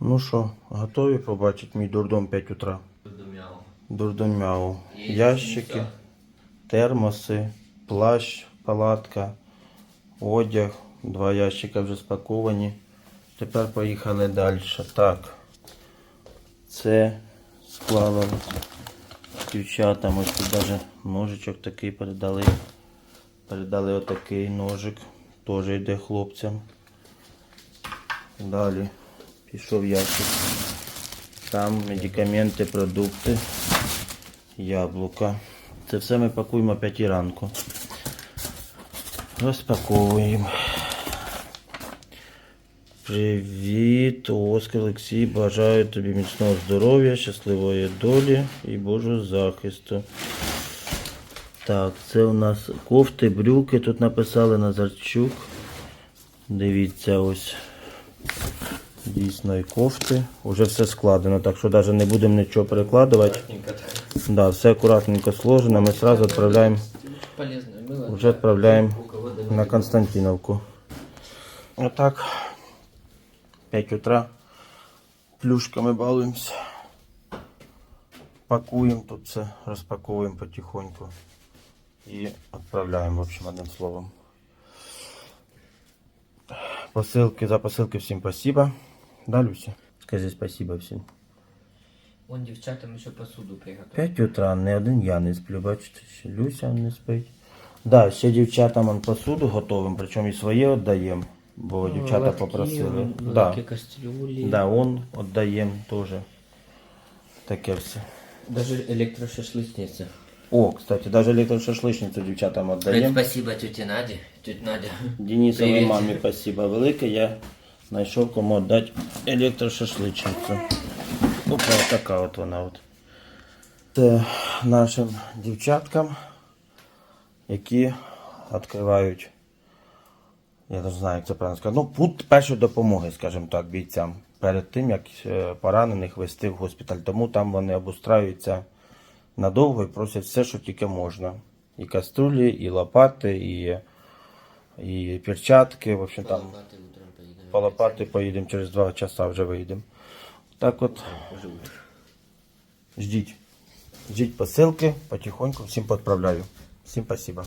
Ну що, готові побачити мій дурдом 5 утра? Думяв. Дурдомяу. Ящики, термоси, плащ, палатка, одяг. Два ящика вже спаковані. Тепер поїхали далі. Так. Це склали дівчатам. Ось тут навіть ножичок такий передали. Передали отакий ножик. Теж йде хлопцям. Далі пішов ящик. Там медикаменти, продукти, яблука. Це все ми пакуємо о 5 ранку. Розпаковуємо. Привіт, Оскар Олексій. Бажаю тобі міцного здоров'я, щасливої долі і Божого захисту. Так, це у нас кофти, брюки. Тут написали Назарчук. Дивіться ось. Дійсно і кофти. Уже все складено, так що навіть не будемо нічого перекладувати. Аккуратненько. Да, все акуратненько сложено. Ми сразу відправляємо, вже відправляємо на Константиновку. Отак. 5 утра. Плюшками балуємося. Пакуємо тут все, розпаковуємо потихоньку. І відправляємо, в общем, одним словом. Посилки, за посилки всім спасибо. Да, Люся? Скажи спасибо всім. Вон дівчатам еще посуду приготовили. 5 утра, не один я не сплю, бачите, ще Люся не спить. Да, ще дівчатам он посуду готовим, причому і своє віддаємо, бо дівчата Лотки, попросили. Да, Великі кастрюлі. да, он віддаємо теж. Таке все. Даже електрошашличниця. О, кстати, даже електрошашличницю дівчатам віддаємо. спасибо тіті Наді. Тетя Надя. Денисовій Привіт. мамі спасибо велике, я знайшов кому віддати електрошашличницю. Опа, така от вона от. Це нашим дівчаткам, які відкривають, я не знаю, як це правильно сказати, ну, пункт першої допомоги, скажімо так, бійцям. Перед тим, як е, поранених вести в госпіталь. Тому там вони обустраюються надовго і просять все, що тільки можна. І каструлі, і лопати, і, і перчатки. В общем, там. По лопати поїдемо через два часа вже вийдемо. Так от, ждіть. Ждіть посилки, потихоньку всім відправляю. Всім спасибо.